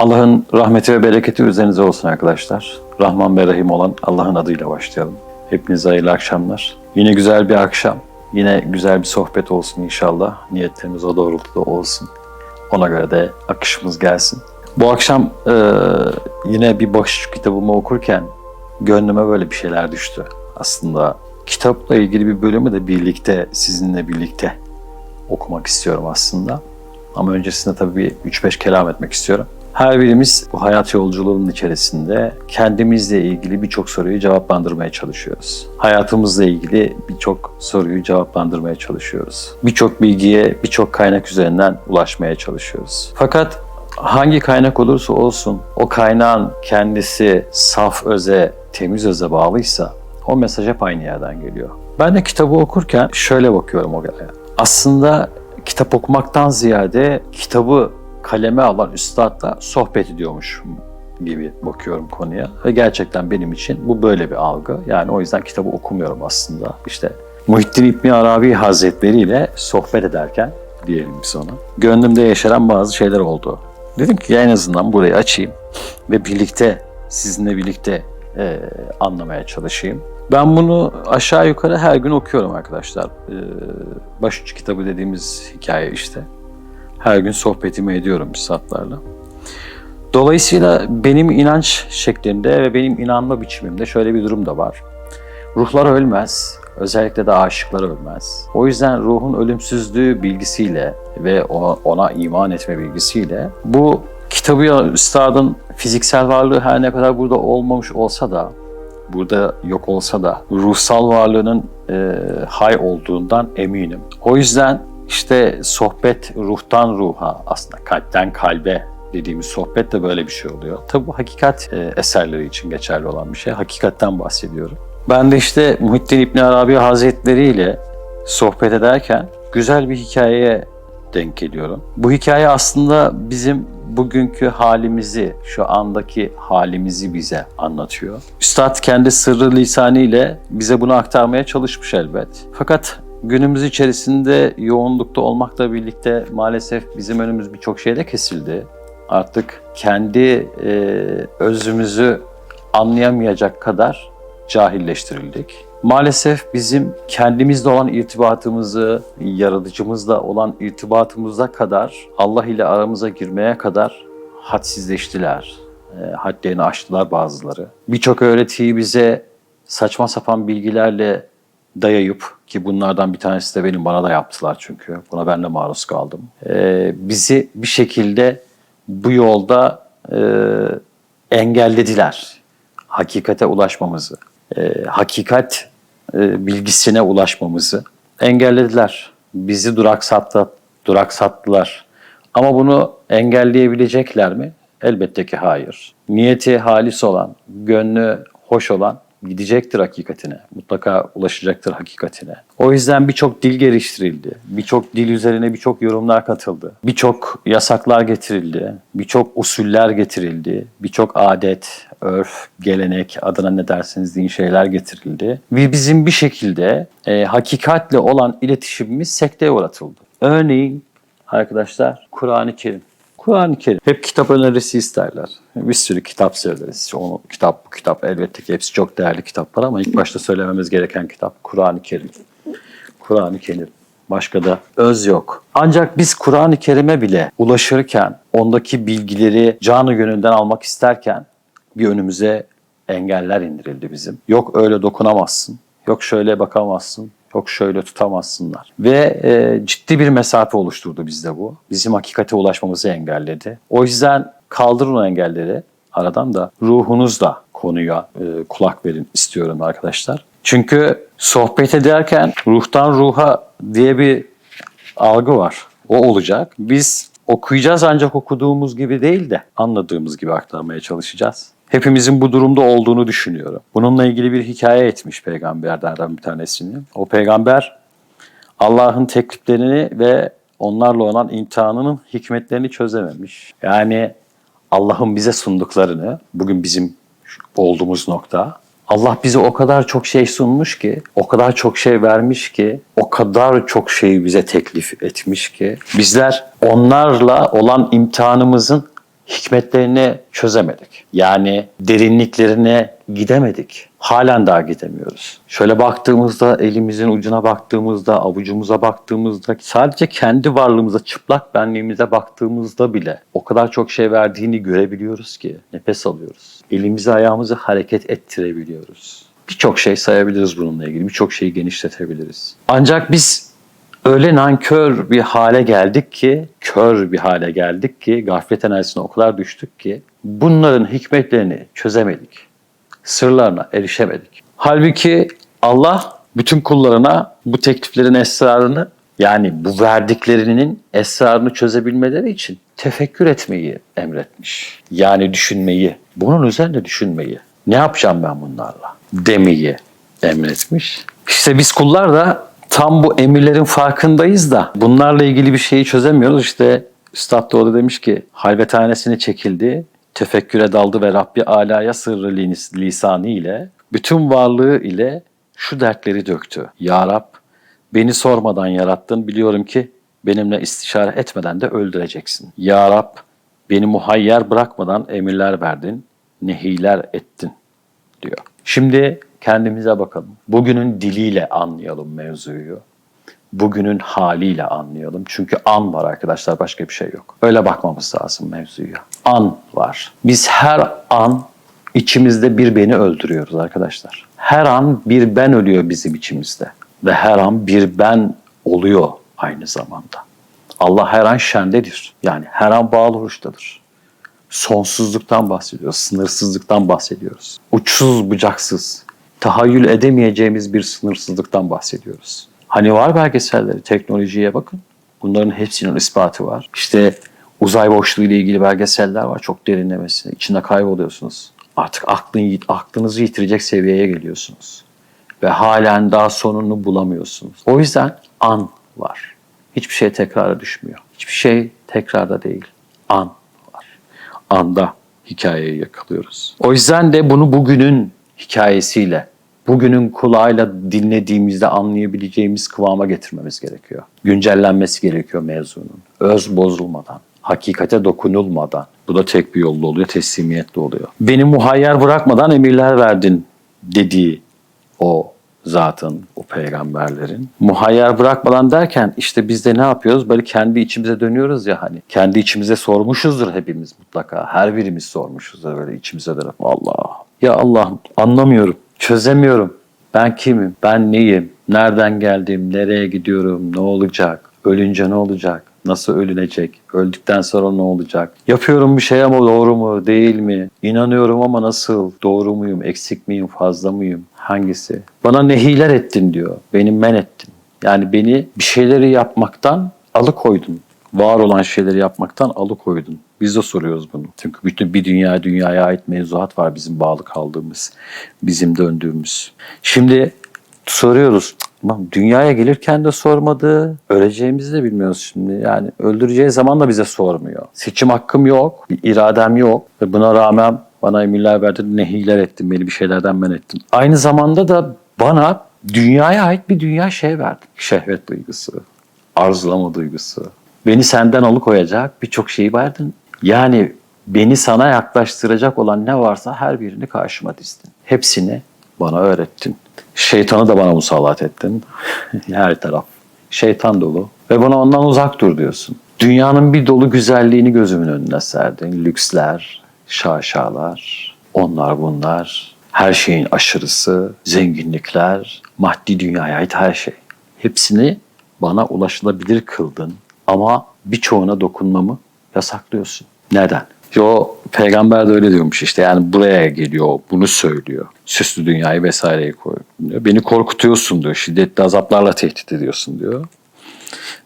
Allah'ın rahmeti ve bereketi üzerinize olsun arkadaşlar. Rahman ve Rahim olan Allah'ın adıyla başlayalım. Hepinize hayırlı akşamlar. Yine güzel bir akşam. Yine güzel bir sohbet olsun inşallah. Niyetlerimiz o doğrultuda olsun. Ona göre de akışımız gelsin. Bu akşam e, yine bir başucu kitabımı okurken gönlüme böyle bir şeyler düştü. Aslında kitapla ilgili bir bölümü de birlikte, sizinle birlikte okumak istiyorum aslında. Ama öncesinde tabii bir 3-5 kelam etmek istiyorum. Her birimiz bu hayat yolculuğunun içerisinde kendimizle ilgili birçok soruyu cevaplandırmaya çalışıyoruz. Hayatımızla ilgili birçok soruyu cevaplandırmaya çalışıyoruz. Birçok bilgiye, birçok kaynak üzerinden ulaşmaya çalışıyoruz. Fakat hangi kaynak olursa olsun o kaynağın kendisi saf öze, temiz öze bağlıysa o mesaj hep aynı yerden geliyor. Ben de kitabı okurken şöyle bakıyorum olaya. Aslında kitap okumaktan ziyade kitabı kaleme alan üstadla sohbet ediyormuş gibi bakıyorum konuya. Ve gerçekten benim için bu böyle bir algı. Yani o yüzden kitabı okumuyorum aslında. İşte Muhittin İbni Arabi Hazretleri ile sohbet ederken diyelim biz ona. Gönlümde yaşanan bazı şeyler oldu. Dedim ki en azından burayı açayım ve birlikte sizinle birlikte e, anlamaya çalışayım. Ben bunu aşağı yukarı her gün okuyorum arkadaşlar. E, başucu kitabı dediğimiz hikaye işte. Her gün sohbetimi ediyorum üstadlarla. Dolayısıyla benim inanç şeklimde ve benim inanma biçimimde şöyle bir durum da var. Ruhlar ölmez, özellikle de aşıklar ölmez. O yüzden ruhun ölümsüzlüğü bilgisiyle ve ona, iman etme bilgisiyle bu kitabı üstadın fiziksel varlığı her ne kadar burada olmamış olsa da, burada yok olsa da ruhsal varlığının e, hay olduğundan eminim. O yüzden işte sohbet ruhtan ruha aslında kalpten kalbe dediğimiz sohbet de böyle bir şey oluyor. Tabi bu hakikat e, eserleri için geçerli olan bir şey. Hakikatten bahsediyorum. Ben de işte Muhittin İbni Arabi Hazretleri ile sohbet ederken güzel bir hikayeye denk geliyorum. Bu hikaye aslında bizim bugünkü halimizi, şu andaki halimizi bize anlatıyor. Üstad kendi sırrı lisanı ile bize bunu aktarmaya çalışmış elbet. Fakat günümüz içerisinde yoğunlukta olmakla birlikte maalesef bizim önümüz birçok şeyle kesildi. Artık kendi e, özümüzü anlayamayacak kadar cahilleştirildik. Maalesef bizim kendimizle olan irtibatımızı, yaratıcımızla olan irtibatımıza kadar, Allah ile aramıza girmeye kadar hadsizleştiler. E, hadlerini aştılar bazıları. Birçok öğretiyi bize saçma sapan bilgilerle dayayıp ki bunlardan bir tanesi de benim bana da yaptılar çünkü buna ben de maruz kaldım. E, bizi bir şekilde bu yolda e, engellediler hakikate ulaşmamızı e, hakikat e, bilgisine ulaşmamızı engellediler. Bizi duraksattı, duraksattılar. Ama bunu engelleyebilecekler mi? Elbette ki hayır. Niyeti halis olan, gönlü hoş olan gidecektir hakikatine. Mutlaka ulaşacaktır hakikatine. O yüzden birçok dil geliştirildi. Birçok dil üzerine birçok yorumlar katıldı. Birçok yasaklar getirildi. Birçok usuller getirildi. Birçok adet, örf, gelenek adına ne derseniz deyin şeyler getirildi. Ve bizim bir şekilde e, hakikatle olan iletişimimiz sekteye uğratıldı. Örneğin arkadaşlar Kur'an-ı Kerim. Kur'an-ı Kerim. Hep kitap önerisi isterler. Bir sürü kitap söyleriz. Onu kitap, bu kitap elbette ki hepsi çok değerli kitaplar ama ilk başta söylememiz gereken kitap Kur'an-ı Kerim. Kur'an-ı Kerim. Başka da öz yok. Ancak biz Kur'an-ı Kerim'e bile ulaşırken, ondaki bilgileri canı gönülden almak isterken bir önümüze engeller indirildi bizim. Yok öyle dokunamazsın, yok şöyle bakamazsın, yok şöyle tutamazsınlar. Ve e, ciddi bir mesafe oluşturdu bizde bu. Bizim hakikate ulaşmamızı engelledi. O yüzden kaldırın o engelleri aradan da ruhunuzla konuya e, kulak verin istiyorum arkadaşlar. Çünkü sohbet ederken ruhtan ruha diye bir algı var. O olacak. Biz okuyacağız ancak okuduğumuz gibi değil de anladığımız gibi aktarmaya çalışacağız. Hepimizin bu durumda olduğunu düşünüyorum. Bununla ilgili bir hikaye etmiş peygamberlerden bir tanesini. O peygamber Allah'ın tekliflerini ve onlarla olan imtihanının hikmetlerini çözememiş. Yani Allah'ın bize sunduklarını, bugün bizim olduğumuz nokta, Allah bize o kadar çok şey sunmuş ki, o kadar çok şey vermiş ki, o kadar çok şeyi bize teklif etmiş ki, bizler onlarla olan imtihanımızın hikmetlerini çözemedik. Yani derinliklerine gidemedik. Halen daha gidemiyoruz. Şöyle baktığımızda, elimizin ucuna baktığımızda, avucumuza baktığımızda, sadece kendi varlığımıza, çıplak benliğimize baktığımızda bile o kadar çok şey verdiğini görebiliyoruz ki nefes alıyoruz. Elimizi ayağımızı hareket ettirebiliyoruz. Birçok şey sayabiliriz bununla ilgili. Birçok şeyi genişletebiliriz. Ancak biz öyle nankör bir hale geldik ki, kör bir hale geldik ki, gaflet enerjisine o kadar düştük ki bunların hikmetlerini çözemedik. Sırlarına erişemedik. Halbuki Allah bütün kullarına bu tekliflerin esrarını yani bu verdiklerinin esrarını çözebilmeleri için tefekkür etmeyi emretmiş. Yani düşünmeyi, bunun üzerinde düşünmeyi. Ne yapacağım ben bunlarla? Demeyi emretmiş. İşte biz kullar da tam bu emirlerin farkındayız da bunlarla ilgili bir şeyi çözemiyoruz. İşte Üstad da orada demiş ki halvethanesine çekildi, tefekküre daldı ve Rabbi Ala'ya sırrı lis- lisanı ile bütün varlığı ile şu dertleri döktü. Ya Rab beni sormadan yarattın biliyorum ki benimle istişare etmeden de öldüreceksin. Ya Rab beni muhayyer bırakmadan emirler verdin, nehiler ettin diyor. Şimdi kendimize bakalım. Bugünün diliyle anlayalım mevzuyu. Bugünün haliyle anlayalım. Çünkü an var arkadaşlar başka bir şey yok. Öyle bakmamız lazım mevzuya. An var. Biz her an içimizde bir beni öldürüyoruz arkadaşlar. Her an bir ben ölüyor bizim içimizde. Ve her an bir ben oluyor aynı zamanda. Allah her an şendedir. Yani her an bağlı oruçtadır sonsuzluktan bahsediyoruz, sınırsızlıktan bahsediyoruz. Uçsuz bucaksız, tahayyül edemeyeceğimiz bir sınırsızlıktan bahsediyoruz. Hani var belgeselleri, teknolojiye bakın. Bunların hepsinin ispatı var. İşte uzay boşluğu ile ilgili belgeseller var. Çok derinlemesine. İçinde kayboluyorsunuz. Artık aklın, aklınızı yitirecek seviyeye geliyorsunuz. Ve halen daha sonunu bulamıyorsunuz. O yüzden an var. Hiçbir şey tekrara düşmüyor. Hiçbir şey tekrarda değil. An anda hikayeyi yakalıyoruz. O yüzden de bunu bugünün hikayesiyle, bugünün kulağıyla dinlediğimizde anlayabileceğimiz kıvama getirmemiz gerekiyor. Güncellenmesi gerekiyor mevzunun. Öz bozulmadan, hakikate dokunulmadan. Bu da tek bir yolda oluyor, teslimiyetle oluyor. Beni muhayyer bırakmadan emirler verdin dediği o zatın, o peygamberlerin. Muhayyer bırakmadan derken işte biz de ne yapıyoruz? Böyle kendi içimize dönüyoruz ya hani. Kendi içimize sormuşuzdur hepimiz mutlaka. Her birimiz sormuşuzdur böyle içimize dönüp Allah. Ya Allah anlamıyorum, çözemiyorum. Ben kimim? Ben neyim? Nereden geldim? Nereye gidiyorum? Ne olacak? Ölünce ne olacak? Nasıl ölünecek? Öldükten sonra ne olacak? Yapıyorum bir şey ama doğru mu? Değil mi? İnanıyorum ama nasıl? Doğru muyum? Eksik miyim? Fazla mıyım? Hangisi? Bana nehiler ettin diyor. Beni men ettin. Yani beni bir şeyleri yapmaktan alıkoydun. Var olan şeyleri yapmaktan alıkoydun. Biz de soruyoruz bunu. Çünkü bütün bir dünya dünyaya ait mevzuat var bizim bağlı kaldığımız, bizim döndüğümüz. Şimdi soruyoruz. Dünyaya gelirken de sormadı. Öleceğimizi de bilmiyoruz şimdi. Yani öldüreceği zaman da bize sormuyor. Seçim hakkım yok. Bir iradem yok. Ve buna rağmen bana emirler verdin, nehiler ettin, beni bir şeylerden men ettin. Aynı zamanda da bana dünyaya ait bir dünya şey verdin. Şehvet duygusu, arzulama duygusu. Beni senden alıkoyacak birçok şeyi verdin. Yani beni sana yaklaştıracak olan ne varsa her birini karşıma dizdin. Hepsini bana öğrettin. Şeytanı da bana musallat ettin. Her taraf şeytan dolu. Ve bana ondan uzak dur diyorsun. Dünyanın bir dolu güzelliğini gözümün önüne serdin. Lüksler, şaşalar, onlar bunlar. Her şeyin aşırısı, zenginlikler, maddi dünyaya ait her şey. Hepsini bana ulaşılabilir kıldın. Ama birçoğuna dokunmamı yasaklıyorsun. Neden? O peygamber de öyle diyormuş işte yani buraya geliyor bunu söylüyor. Süslü dünyayı vesaireyi koyuyor. Beni korkutuyorsun diyor. Şiddetli azaplarla tehdit ediyorsun diyor.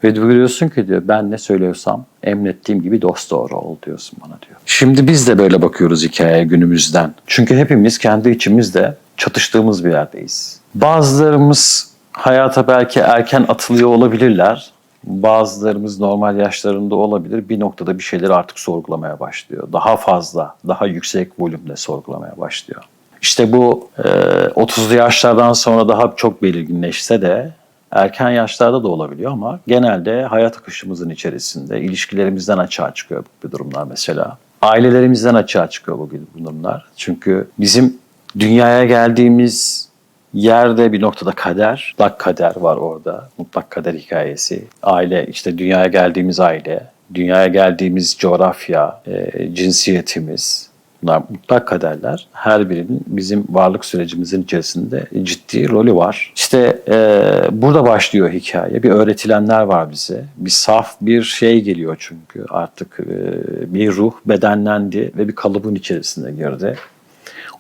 Ve diyorsun ki diyor ben ne söylüyorsam emrettiğim gibi dost doğru ol diyorsun bana diyor. Şimdi biz de böyle bakıyoruz hikayeye günümüzden. Çünkü hepimiz kendi içimizde çatıştığımız bir yerdeyiz. Bazılarımız hayata belki erken atılıyor olabilirler. Bazılarımız normal yaşlarında olabilir. Bir noktada bir şeyleri artık sorgulamaya başlıyor. Daha fazla, daha yüksek volümde sorgulamaya başlıyor. İşte bu e, 30'lu yaşlardan sonra daha çok belirginleşse de erken yaşlarda da olabiliyor ama genelde hayat akışımızın içerisinde ilişkilerimizden açığa çıkıyor bu durumlar mesela. Ailelerimizden açığa çıkıyor bugün bunlar. Çünkü bizim dünyaya geldiğimiz yerde bir noktada kader, mutlak kader var orada. Mutlak kader hikayesi. Aile, işte dünyaya geldiğimiz aile, dünyaya geldiğimiz coğrafya, e, cinsiyetimiz, bunlar mutlak kaderler. Her birinin bizim varlık sürecimizin içerisinde ciddi rolü var. İşte e, burada başlıyor hikaye. Bir öğretilenler var bize. Bir saf bir şey geliyor çünkü artık e, bir ruh bedenlendi ve bir kalıbın içerisine girdi.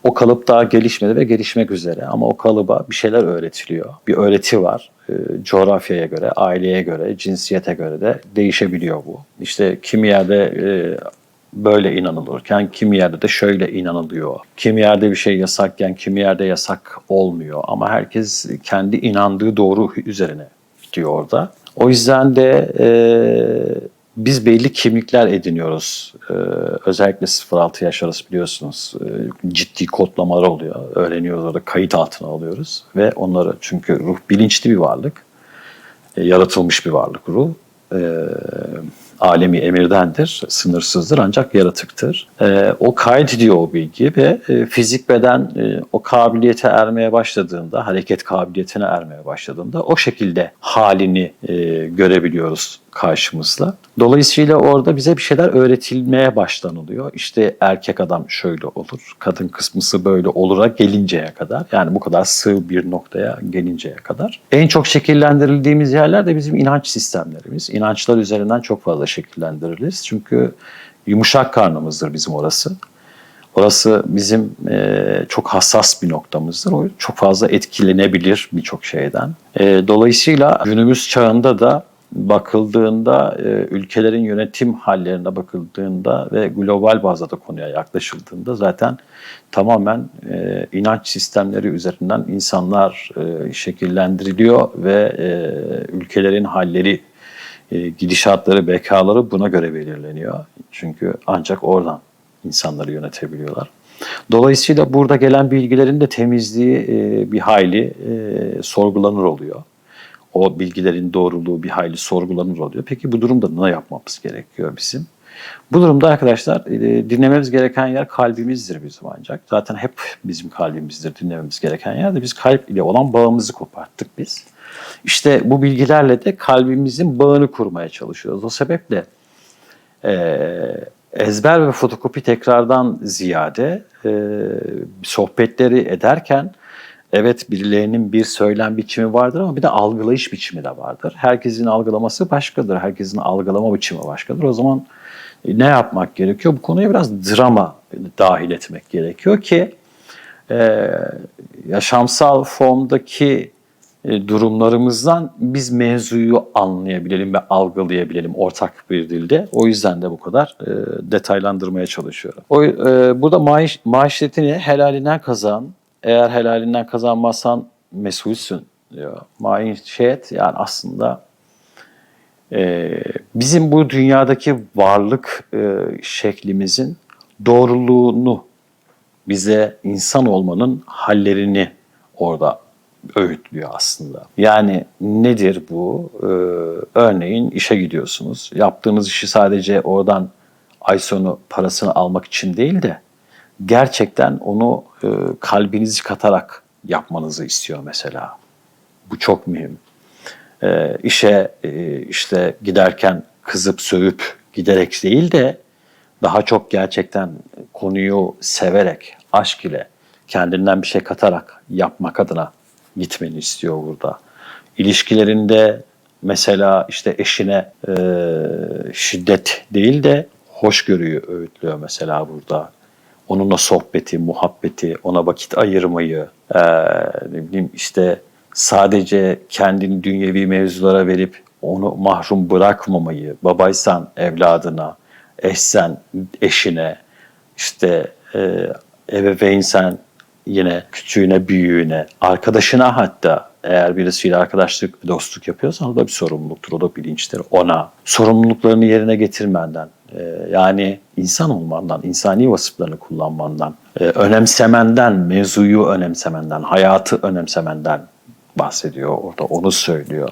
O kalıp daha gelişmedi ve gelişmek üzere ama o kalıba bir şeyler öğretiliyor. Bir öğreti var. E, coğrafyaya göre, aileye göre, cinsiyete göre de değişebiliyor bu. İşte kimi yerde e, böyle inanılırken kimi yerde de şöyle inanılıyor. Kimi yerde bir şey yasakken kimi yerde yasak olmuyor ama herkes kendi inandığı doğru üzerine gidiyor orada. O yüzden de e, biz belli kimlikler ediniyoruz. Ee, özellikle 0-6 yaş arası biliyorsunuz e, ciddi kodlamalar oluyor. Öğreniyoruz orada kayıt altına alıyoruz. Ve onları çünkü ruh bilinçli bir varlık. E, yaratılmış bir varlık ruh. E, alemi emirdendir, sınırsızdır ancak yaratıktır. E, o kaydediyor o bilgi ve e, fizik beden e, o kabiliyete ermeye başladığında, hareket kabiliyetine ermeye başladığında o şekilde halini e, görebiliyoruz karşımızda. Dolayısıyla orada bize bir şeyler öğretilmeye başlanılıyor. İşte erkek adam şöyle olur, kadın kısmısı böyle olura gelinceye kadar. Yani bu kadar sığ bir noktaya gelinceye kadar. En çok şekillendirildiğimiz yerler de bizim inanç sistemlerimiz. İnançlar üzerinden çok fazla şekillendiririz. Çünkü yumuşak karnımızdır bizim orası. Orası bizim e, çok hassas bir noktamızdır. O çok fazla etkilenebilir birçok şeyden. E, dolayısıyla günümüz çağında da bakıldığında, e, ülkelerin yönetim hallerine bakıldığında ve global bazda da konuya yaklaşıldığında zaten tamamen e, inanç sistemleri üzerinden insanlar e, şekillendiriliyor ve ülkelerin halleri, gidişatları, bekaları buna göre belirleniyor. Çünkü ancak oradan insanları yönetebiliyorlar. Dolayısıyla burada gelen bilgilerin de temizliği bir hayli sorgulanır oluyor o bilgilerin doğruluğu bir hayli sorgulanır oluyor. Peki bu durumda ne yapmamız gerekiyor bizim? Bu durumda arkadaşlar e, dinlememiz gereken yer kalbimizdir bizim ancak. Zaten hep bizim kalbimizdir dinlememiz gereken yer de biz kalp ile olan bağımızı koparttık biz. İşte bu bilgilerle de kalbimizin bağını kurmaya çalışıyoruz. O sebeple e, ezber ve fotokopi tekrardan ziyade e, sohbetleri ederken Evet birilerinin bir söylem biçimi vardır ama bir de algılayış biçimi de vardır. Herkesin algılaması başkadır. Herkesin algılama biçimi başkadır. O zaman e, ne yapmak gerekiyor? Bu konuya biraz drama dahil etmek gerekiyor ki e, yaşamsal formdaki e, durumlarımızdan biz mevzuyu anlayabilelim ve algılayabilelim ortak bir dilde. O yüzden de bu kadar detaylandırmaya çalışıyorum. O, e, burada maaş, maaşetini helalinden kazan, eğer helalinden kazanmazsan mesulsün diyor. Maişet yani aslında e, bizim bu dünyadaki varlık e, şeklimizin doğruluğunu bize insan olmanın hallerini orada öğütlüyor aslında. Yani nedir bu? Ee, örneğin işe gidiyorsunuz. Yaptığınız işi sadece oradan ay sonu parasını almak için değil de gerçekten onu e, kalbinizi katarak yapmanızı istiyor mesela. Bu çok mühim. E, işe e, işte giderken kızıp sövüp giderek değil de daha çok gerçekten konuyu severek, aşk ile kendinden bir şey katarak yapmak adına gitmeni istiyor burada. İlişkilerinde mesela işte eşine e, şiddet değil de hoşgörüyü öğütlüyor mesela burada onunla sohbeti, muhabbeti, ona vakit ayırmayı, e, ne bileyim işte sadece kendini dünyevi mevzulara verip onu mahrum bırakmamayı, babaysan evladına, eşsen eşine, işte e, ebeveynsen yine küçüğüne, büyüğüne, arkadaşına hatta eğer birisiyle arkadaşlık, dostluk yapıyorsan o da bir sorumluluktur, o da bilinçtir. Ona sorumluluklarını yerine getirmenden, e, yani insan olmandan, insani vasıflarını kullanmandan, e, önemsemenden, mevzuyu önemsemenden, hayatı önemsemenden bahsediyor. Orada onu söylüyor.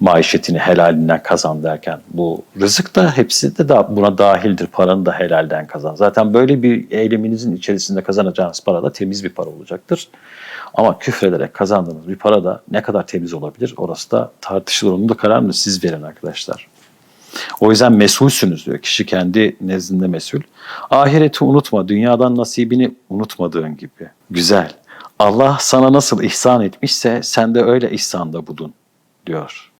Maişetini helalinden kazan derken bu rızık da hepsi de da buna dahildir. Paranı da helalden kazan. Zaten böyle bir eyleminizin içerisinde kazanacağınız para da temiz bir para olacaktır. Ama küfrederek kazandığınız bir para da ne kadar temiz olabilir orası da tartışılır. Onun da kararını siz verin arkadaşlar. O yüzden mesulsünüz diyor. Kişi kendi nezdinde mesul. Ahireti unutma, dünyadan nasibini unutmadığın gibi. Güzel. Allah sana nasıl ihsan etmişse sen de öyle ihsanda bulun diyor.